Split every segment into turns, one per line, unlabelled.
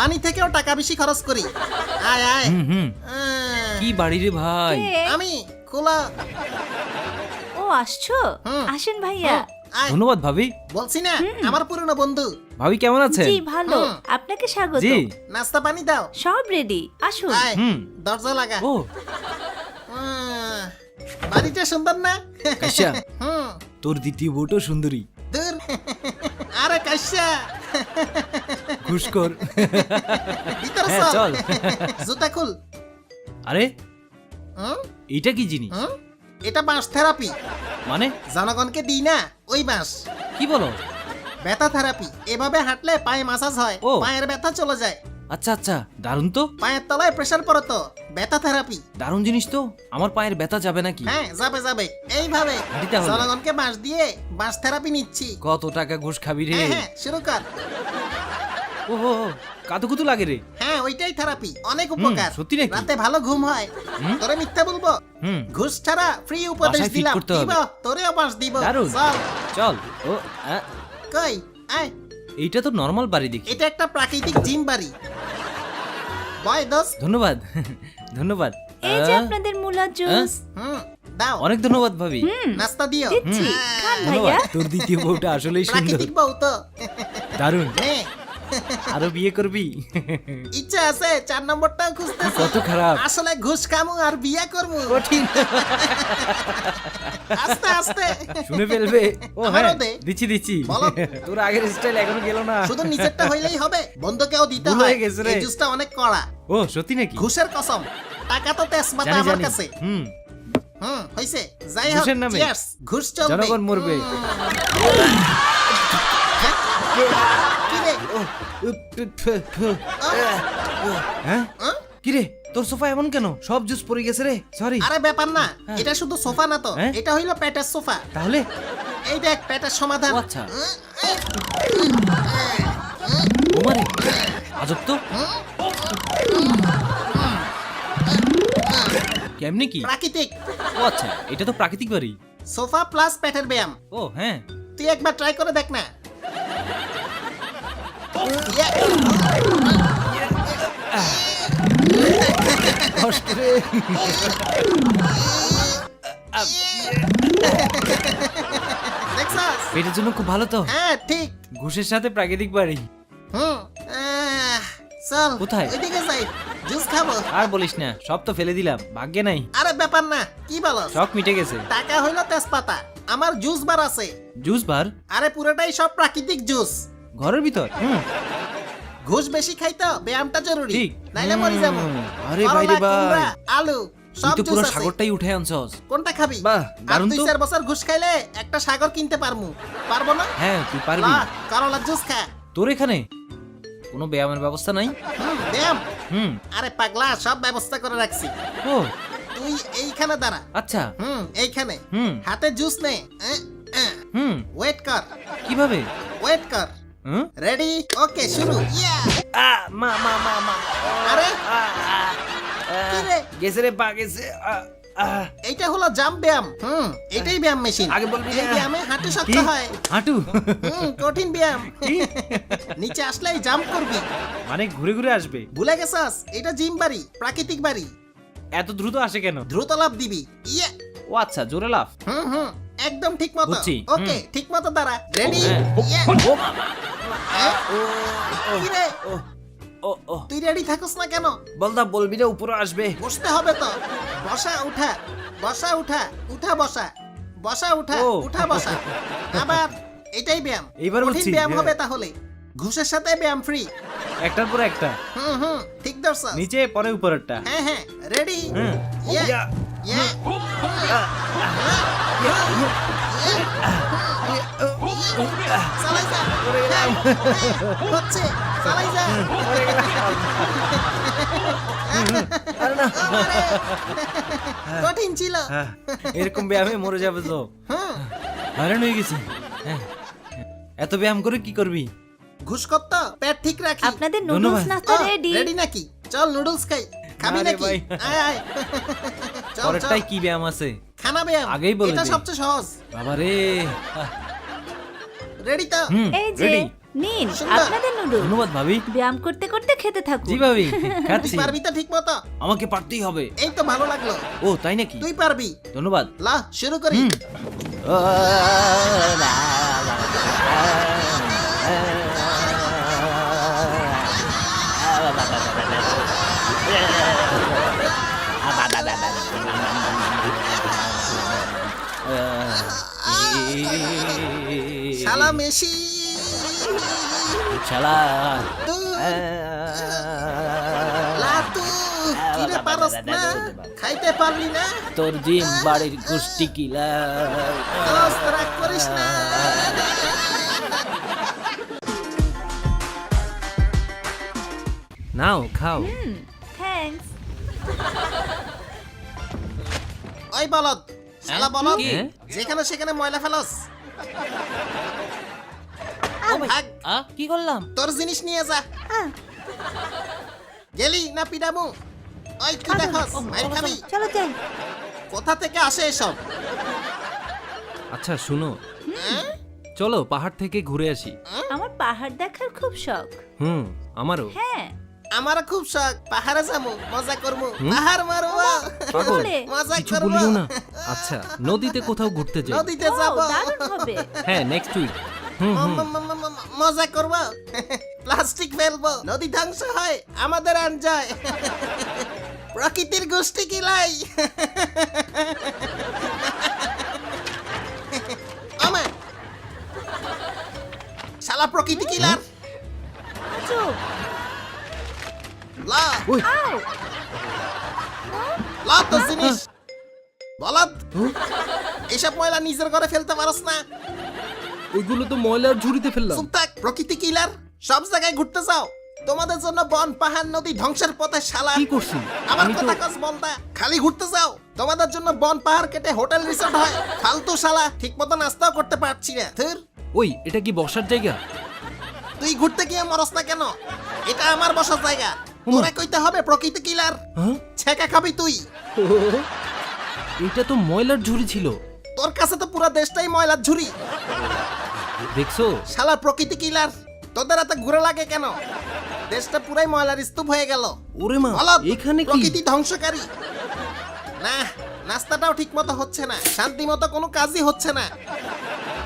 পানি থেকেও টাকা বেশি খরচ করি। আয় আয়।
হুম হুম।
আহ,
কি বাড়ি রে ভাই?
কে?
আমি খোলা।
ও আসছো?
হুম।
আসেন ভাইয়া।
আয়।
ধন্যবাদ ভাবি।
বলছি না আমার পুরনো বন্ধু।
ভাবি কেমন আছেন?
জি ভালো।
হুম।
আপনাকে স্বাগত।
জি।
নাস্তা পানি দাও।
সব রেডি। আসুন।
আয়
হুম।
দরজা লাগা।
ও।
বাড়িটা সুন্দর না?
কাশ্যা।
হুম।
তোর দ্বিতীয় বউটাও সুন্দরী।
দূর। আরে কাশ্যা। ভিতরে
হ্যাঁ,
চল
চল।
জুতা খুল।
আরে
হুম?
এইটা কি জিনিস?
হুম? এটা বাঁশ থেরাপি।
মানে?
জনগণকে দিই না ওই বাঁশ।
কি বলো?
ব্যথা থেরাপি। এভাবে হাঁটলে পায়ে মাসাজ হয়
ও।
পায়ের ব্যথা চলে যায়।
আচ্ছা আচ্ছা দারুণ তো।
পায়ের তলায় প্রেসার পড়ে তো ব্যথা থেরাপি।
দারুণ জিনিস তো আমার পায়ের ব্যথা যাবে নাকি?
হ্যাঁ যাবে যাবে এইভাবে।
হাঁটি তাহলে।
জনগণকে বাঁশ দিয়ে বাঁশ থেরাপি নিচ্ছি।
কত টাকা ঘুষ খাবি রে?
হ্যাঁ হ্যাঁ শুরু কর।
ও হো কাতুকুতু লাগে রে।
হ্যাঁ ওইটাই থেরাপি। অনেক উপকার।
সত্যি নাকি?
রাতে ভালো ঘুম হয়। তোরে মিথ্যা বলব?
হুম।
ঘুষ ছাড়া ফ্রি উপদেশ
বাসায়
দিলাম।
করতে হবে।
দিব তোরেও বাঁশ দিব।
দারুণ।
চল।
চল ও আ,
কই? আয়।
এইটা তো নর্মাল বাড়ি দেখি।
এটা একটা প্রাকৃতিক জিম বাড়ি। বয় দোস।
ধন্যবাদ। ধন্যবাদ।
এই যে
আ,
আপনাদের মুলা জুস।
হুম দাও।
অনেক ধন্যবাদ ভাবি।
নাস্তা দিও।
দিচ্ছি। খান
ধন্যবাদ।
ভাইয়া।
তোর দ্বিতীয় বউটা আসলেই সুন্দর।
প্রাকৃতিক বউ তো।
দারুণ।
নে।
আরও বিয়ে করবি?
ইচ্ছা আছে চার নম্বরটাও খুঁজতেছি।
কত খারাপ?
আসলে ঘুষ খামু আর বিয়া করমু
কঠিন।
আস্তে আস্তে।
শুনে ফেলবে। ও হ্যাঁ দিচ্ছি দিচ্ছি। তোর আগের স্টাইল এখনও গেল না।
শুধু নিচেরটা হইলেই হবে বন্ধুকেও দিতে হয়।
গেছে রে।
জুসটা অনেক কড়া।
ও সত্যি নাকি?
ঘুষের কসম। টাকা তো তেজপাতা আমার কাছে।
হুম।
হুম হইছে। যাই হোক ঘুষ চলবে।
জনগণ মরবে। হ্যাঁ?
হ্যাঁ?
কি রে তোর সোফা এমন কেন? সব জুস পড়ে গেছে রে সরি
আরে ব্যাপার না এটা শুধু সোফা না তো
হ্যাঁ?
এটা হইল পেটের সোফা।
তাহলে?
এই দেখ পেটের সমাধান।
আচ্ছা। ওমারে আজব তো। কেমনি কি?
প্রাকৃতিক।
ও আচ্ছা এটা তো প্রাকৃতিক বাড়ি।
সোফা প্লাস পেটের ব্যায়াম।
ও হ্যাঁ।
তুই একবার ট্রাই করে দেখ না।
পেটের জন্য খুব ভালো তো।
হ্যাঁ ঠিক।
ঘুষের সাথে প্রাকৃতিক বাড়ি
হুম আহ, চল
কোথায়?
যাই জুস খাব।
আর বলিস না সব তো ফেলে দিলাম ভাগ্যে নাই।
আরে ব্যাপার না কি বলো
শখ মিটে গেছে।
টাকা হইল তেজপাতা আমার জুস বার আছে।
Juice bar?
আরে পুরোটাই সব প্রাকৃতিক জুস।
ঘরের ভিতর? হুম।
ঘুষ বেশি খাইতো ব্যায়ামটা জরুরি।
ঠিক।
নাইলে মরি যাব।
হুম, আরে
করলা,
ভাই।
কুমড়া, আলু
তুই
সব
তো
জুস
পুরো
আছে।
সাগরটাই উঠে আনছস।
কোনটা খাবি?
বাহ,
আর
দারুণ
দুই
তো।
চার বছর ঘুষ খাইলে একটা সাগর কিনতে পারমু। পারব না?
হ্যাঁ তুই পারবি।
লা, করলা জুস খা।
তোর এখানে কোনো ব্যায়ামের ব্যবস্থা নাই?
হুম ব্যায়াম।
হুম।
আরে পাগলা সব ব্যবস্থা করে রাখছি।
ও।
তুই এইখানে দাঁড়া।
আচ্ছা।
হুম এইখানে।
হুম।
হাতে জুস নে।
হুম।
ওয়েট কর।
কীভাবে?
ওয়েট কর। রেডি ওকে শুরু.
আ মা মা মা মা
আরে?
আ,
কি রে?
গেছে রে পা গেছে।
এইটা হলো জাম্প ব্যায়াম। হুম এটাই ব্যায়াম মেশিন
আগে বলবি
এই ব্যায়ামে হাঁটু শক্ত হয়।
হাঁটু?
হুম কঠিন ব্যায়াম। নিচে আসলেই জাম্প করবি।
মানে ঘুরে ঘুরে আসবে?
ভুলে গেছাস? এটা জিম বাড়ি প্রাকৃতিক বাড়ি।
এত দ্রুত আসে কেন?
দ্রুত লাভ দিবি। ইয়ে
ও আচ্ছা জোরে লাফ।
হুম হুম। একদম ঠিক মতো।
বুঝছি,
ওকে
হুম।
ঠিক মতো দাঁড়া। রেডি
হ্যাঁ। ও
হ্যাঁ?
ও ও ও ও ও।
তুই রেডি থাকস না কেন?
বলদা বলবি না উপরে আসবে।
বসতে হবে তো। বসা উঠা। বসা উঠা। উঠা বসা। বসা উঠা।
ও।
উঠা বসা। আবার এটাই ব্যায়াম।
এইবার
কঠিন
বুঝছি,
ব্যায়াম
হ্যাঁ।
হবে তাহলে। ঘুষের সাথে ব্যায়াম ফ্রি
একটার পর একটা।
হুম হুম। ঠিক দর্শক
নিচে পরে উপরেরটা।
হ্যাঁ হ্যাঁ। রেডি
হুম।
ইয়া
ইয়া,
ইয়া কঠিন ছিল
এরকম ব্যায়ামে মরে যাবে তো।
হুম
হয়রান হয়ে গেছি। এত ব্যায়াম করে কি করবি?
ঘুষ করত পেট ঠিক রাখি।
আপনাদের। নুডলস নাস্তা রেডি
রেডি নাকি? চল নুডলস খাই। খাবি নাকি? আয় আয়। চল চল।
কি ব্যায়াম আছে?
খানা ব্যায়াম
আগেই বলে
এটা। সবচেয়ে সহজ
বাবা রে
রেডি তো
হুম
এই যে
রেডি
নিন
সুন্দর।
আপনাদের নুডলস
ধন্যবাদ ভাবি
ব্যায়াম করতে করতে খেতে থাকুন
জি ভাবি
তুই
খাচ্ছি
পারবি তো ঠিক মতো
আমাকে পারতেই হবে
এই তো ভালো লাগল
ও তাই নাকি
তুই পারবি
ধন্যবাদ
লা শুরু করি মেশি
শালা।
তু কিরে পারস না? খাইতে পারলি না?
তোর জিম বাড়ির গোষ্ঠী কিলা
দোষ রাগ করিস না।
নাও খাও।
থ্যাঙ্কস
ওই বলদ শালা বলদ
কি?
যেখানে সেখানে ময়লা ফেলস। ভাগ।
আ? কি করলাম?
তোর জিনিস নিয়ে যা। গেলি না পিডামু? ওই কি দেখস মাইর খাবি?
চলো যাই।
কোথা থেকে আসে এসব?
আচ্ছা শুনো।
হ্যাঁ?
চলো পাহাড় থেকে ঘুরে আসি।
আমার পাহাড় দেখার খুব শখ।
হুম আমারও।
হ্যাঁ।
আমার খুব শখ। পাহাড়ে যাব মজা করব। পাহাড় মারবো।
পাগল?
মজা
কিছু
করব।
বলিও না। আচ্ছা নদীতে কোথাও ঘুরতে যাই।
নদীতে যাব।
দারুণ হবে।
হ্যাঁ নেক্সট উইক হুম হুম
মজা করব। প্লাস্টিক ফেলব। নদী ধ্বংস হয় আমাদের এনজয় প্রকৃতির গোষ্ঠী কিলাই আমা শালা প্রকৃতি কিলার
চুপ।
লা।
ওই
লা তো জিনিস। বলদ এসব ময়লা নিজের ঘরে ফেলতে পারস না।
ওইগুলো তো ময়লার ঝুড়িতে ফেললাম।
চুপ থাক প্রকৃতি কিলার সব জায়গায় ঘুরতে যাও। তোমাদের জন্য বন পাহাড় নদী ধ্বংসের পথে শালা।
কি করছি
আমার
আমি
কথা কাজ বলতা খালি ঘুরতে যাও। তোমাদের জন্য বন পাহাড় কেটে হোটেল রিসোর্ট হয়। ফালতু শালা ঠিক মতো নাস্তাও করতে পারছি না। ধুর।
ওই এটা কি বসার জায়গা?
তুই ঘুরতে গিয়ে মরস না কেন? এটা আমার বসার জায়গা। তোরা কইতে হবে প্রকৃতি কিলার।
হ্যাঁ?
ছেকা খাবি তুই।
এটা তো ময়লার ঝুড়ি ছিল।
তোর কাছে তো পুরো দেশটাই ময়লার ঝুড়ি।
দেখছ?
শালা প্রকৃতি কিলার তোদের এত ঘুরে লাগে কেন? দেশটা পুরাই ময়লার স্তূপ হয়ে গেল।
ওরে মা এখানে কি?
প্রকৃতি ধ্বংসকারী। না নাস্তাটাও ঠিক মতো হচ্ছে না শান্তি মতো কোনো কাজই হচ্ছে না।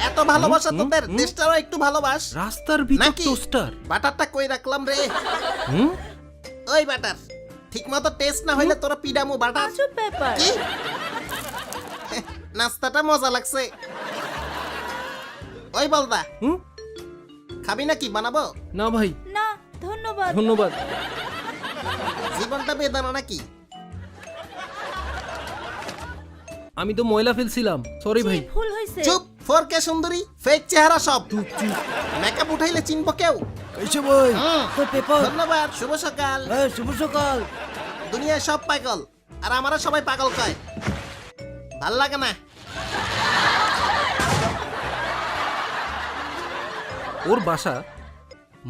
এত ভালোবাসা তোদের। দেশটারও একটু ভালোবাস।
রাস্তার ভিতর টোস্টার
বাটারটা কই রাখলাম রে?
হুম?
ওই বাটার ঠিক মতো টেস্ট না হইলে তোরা পিডামু বাটার। কি? নাস্তাটা মজা লাগছে। ওই বলদা
হুম?
খাবি নাকি? বানাবো?
না ভাই।
না ধন্যবাদ।
ধন্যবাদ।
জীবনটা বেদানা নাকি?
আমি তো ময়লা ফেলছিলাম। সরি ভাই।
ভুল হয়েছে
চুপ ফোর কে সুন্দরী ফেক চেহারা সব। মেকআপ উঠাইলে চিনব কেউ?
এসে বই
হুম।
তোর পেপার
ধন্যবাদ শুভ সকাল।
হ্যাঁ শুভ সকাল।
দুনিয়ায় সব পাগল আর আমারা সবাই পাগল কয়। ভালো লাগে না
ওর বাসা?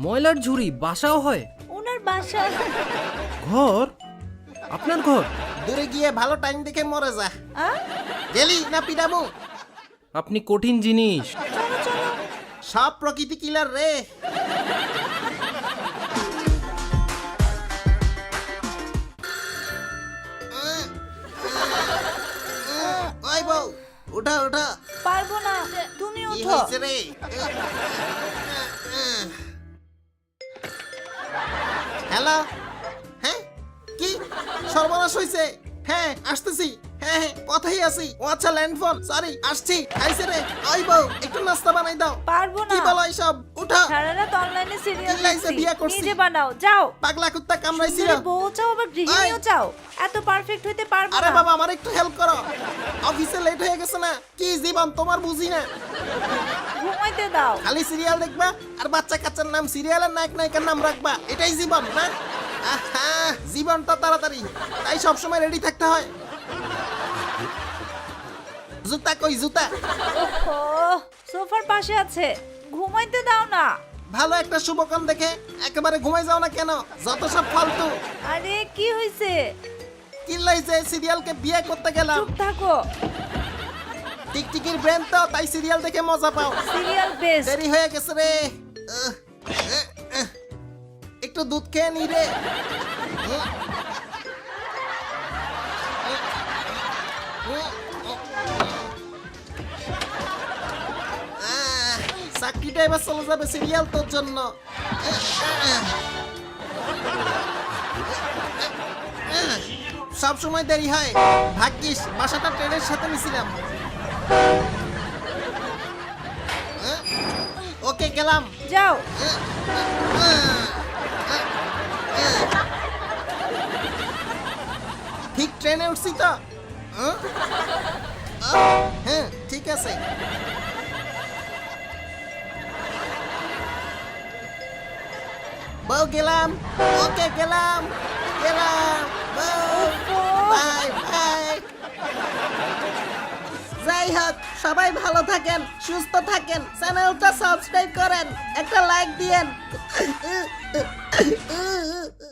ময়লার ঝুড়ি বাসাও হয়?
ওনার বাসা।
ঘর? আপনার ঘর?
দূরে গিয়ে ভালো টাইম দেখে মরে যা। গেলি না পিডামু?
আপনি কঠিন জিনিস।
সব প্রকৃতি কিলার রে। ওই বউ ওঠা ওঠা
পারব না তুমি
কি
ওঠো
হয়েছে রে? হ্যালো? হ্যাঁ? কি? সর্বনাশ হয়েছে হ্যাঁ আসতেছি। হ্যাঁ হ্যাঁ কথাই আছি। ও আচ্ছা সরি আসছি। খাইছে রে। ওই বউ একটু নাস্তা বানাই দাও।
পারব
কি
না
বলো এইসব? উঠা।
সারা রাত অনলাইনে সিরিয়াল
কি
দেখছি
করছি।
নিজে বানাও যাও।
পাগলা কুত্তা কামড়াইছিল
সুন্দরী বউ চাও আবার গৃহিণীও চাও। এত পারফেক্ট হইতে পারব
আরে বাবা আমার একটু হেল্প করো। অফিসে লেট হয়ে গেছে না। কি জীবন তোমার বুঝি না।
ঘুমাইতে দাও।
খালি সিরিয়াল দেখবা আর বাচ্চা কাচ্চার নাম সিরিয়ালের নায়ক নায়িকার নাম রাখবা। এটাই জীবন না? আহা, জীবনটা তাড়াতাড়ি। তাই সবসময় রেডি থাকতে হয়। জুতা কই জুতা?
ওহো সোফার পাশে আছে। ঘুমাইতে দাও না।
ভালো একটা শুভকাম দেখে একেবারে ঘুমাই যাও না কেন? যত সব ফালতু।
আরে কি হইছে?
কিল্লাইছে সিরিয়ালকে বিয়ে করতে গেলাম।
চুপ থাকো।
টিকটিকির ব্রেন তো তাই সিরিয়াল দেখে মজা পাও।
Serial best.
দেরি হয়ে গেছে রে। একটু দুধ খেয়ে নি রে। চাকরিটা এবার চলে যাবে সিরিয়াল তোর জন্য। সব সময় দেরি হয়। ভাগ্যিস বাসাটা ট্রেনের সাথে মিছিলাম ওকে গেলাম।
যাও।
ঠিক ট্রেনে উঠছি তো? হ্যাঁ? হ্যাঁ ঠিক আছে। বউ গেলাম ওকে গেলাম গেলাম, বউ, বাই বাই। যাই হোক, সবাই ভালো থাকেন, সুস্থ থাকেন, চ্যানেলটা সাবস্ক্রাইব করেন, একটা লাইক দিয়েন।